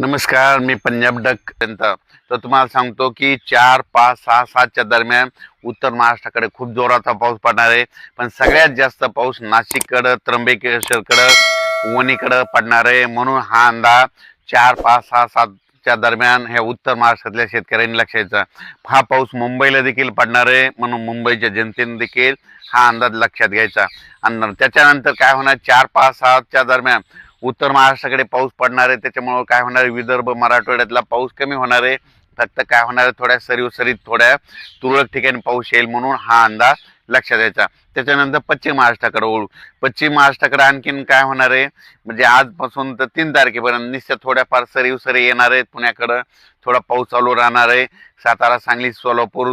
नमस्कार मी पंजाब डक पर्यंत तर तुम्हाला सांगतो की चार पाच सहा सातच्या दरम्यान उत्तर महाराष्ट्राकडे खूप जोराचा पाऊस पडणार आहे. पण सगळ्यात जास्त पाऊस नाशिककडं त्र्यंबकेश्वरकडं वणीकडं पडणार आहे. म्हणून हा अंदाज चार पाच सहा सातच्या दरम्यान ह्या उत्तर महाराष्ट्रातल्या शेतकऱ्यांनी लक्ष द्यायचा. हा पाऊस मुंबईला देखील पडणार आहे. म्हणून मुंबईच्या जनतेने देखील हा अंदाज लक्षात घ्यायचा. आणि त्याच्यानंतर काय होणार? चार पाच सातच्या दरम्यान उत्तर महाराष्ट्राकडे पाऊस पडणार आहे त्याच्यामुळं काय होणार आहे? विदर्भ मराठवाड्यातला पाऊस कमी होणार आहे. फक्त काय होणार आहे? थोड्या सरीव सरीत थोड्या तुरळक ठिकाणी पाऊस येईल म्हणून हा अंदाज लक्षात द्यायचा त्याच्यानंतर पश्चिम महाराष्ट्राकडे ओळू पश्चिम महाराष्ट्राकडे आणखीन काय होणार आहे? म्हणजे आजपासून तर तीन तारखेपर्यंत निश्चित थोड्याफार सरी उसरी येणार आहेत पुण्याकडं. थोडा पाऊस चालू राहणार आहे. सातारा सांगली सोलापूर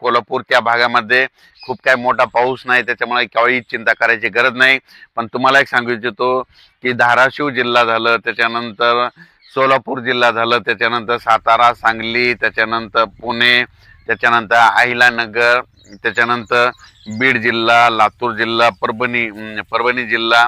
कोल्हापूर त्या भागामध्ये खूप काय मोठा पाऊस नाही. त्याच्यामुळे केव्हाही चिंता करायची गरज नाही. पण तुम्हाला एक सांगू इच्छितो की धाराशिव जिल्हा झालं त्याच्यानंतर सोलापूर जिल्हा झालं त्याच्यानंतर सातारा सांगली त्याच्यानंतर पुणे त्याच्यानंतर अहिलानगर त्याच्यानंतर बीड जिल्हा लातूर जिल्हा परभणी परभणी जिल्हा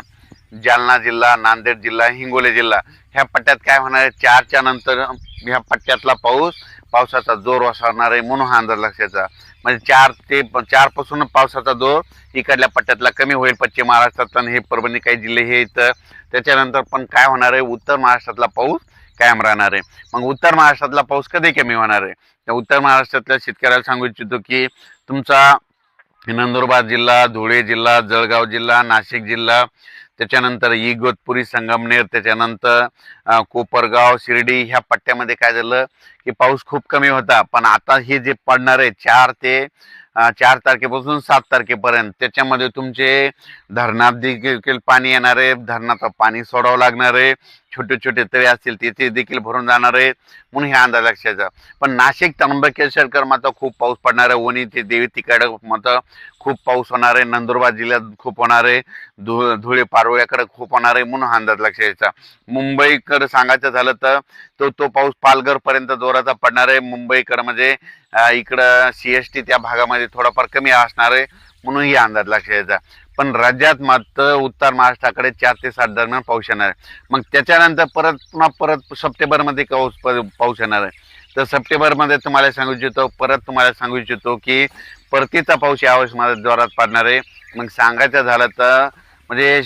जालना जिल्हा नांदेड जिल्हा हिंगोली जिल्हा. ह्या पट्ट्यात काय होणार आहे? चारच्या नंतर ह्या पट्ट्यातला पाऊस पावसाचा जोर ओसरणार आहे म्हणून हा अंदाज लक्षाचा म्हणजे चार ते चारपासून पावसाचा जोर इकडल्या पट्ट्यातला कमी होईल पश्चिम महाराष्ट्रात आणि हे परभणी काही जिल्हे हे इथं. त्याच्यानंतर पण काय होणार आहे? उत्तर महाराष्ट्रातला पाऊस कायम राहणार. आहे मग उत्तर महाराष्ट्रातला पाऊस कधी कमी होणार आहे? त्या उत्तर महाराष्ट्रातल्या शेतकऱ्याला सांगू इच्छितो की तुमचा नंदुरबार जिल्हा धुळे जिल्हा जळगाव जिल्हा नाशिक जिल्हा त्याच्यानंतर इगोतपुरी संगमनेर त्याच्यानंतर कोपरगाव शिर्डी ह्या पट्ट्यामध्ये काय झालं की पाऊस खूप कमी होता. पण आता हे जे पडणार आहे चार ते चार तारखेपासून सात तारखेपर्यंत. त्याच्यामध्ये तुमचे धरणात देखील पाणी येणार आहे धरणाचं पाणी सोडावं लागणार आहे. छोटे छोटे तळे असतील तिथे देखील भरून जाणार आहे. म्हणून हे अंदाज लक्षाचा पण नाशिक त्र्यंबकेश्वरकर मात्र खूप पाऊस पडणार आहे. वणी ते देवी तिकडं मात्र खूप पाऊस होणार आहे. नंदुरबार जिल्ह्यात खूप होणार आहे. धु धुळे पारोळ्याकडे खूप होणार आहे म्हणून हा अंदाज लक्ष यायचा मुंबईकडे सांगायचं झालं तर तो तो पाऊस पालघरपर्यंत जोराचा पडणार आहे. मुंबईकडे म्हणजे इकडं सी एस टी त्या भागामध्ये थोडाफार कमी असणार आहे म्हणून ही अंदाज लक्ष यायचा पण राज्यात मात्र उत्तर महाराष्ट्राकडे चार ते सात दरम्यान पाऊस येणार आहे. मग त्याच्यानंतर परत पुन्हा परत सप्टेंबरमध्ये पाऊस पाऊस येणार आहे. तर सप्टेंबरमध्ये तुम्हाला सांगू इच्छितो परत तुम्हाला सांगू इच्छितो की परतीचा पाऊस यावर्षी माझ्या जोरात पडणार आहे. मग सांगायचं झालं तर म्हणजे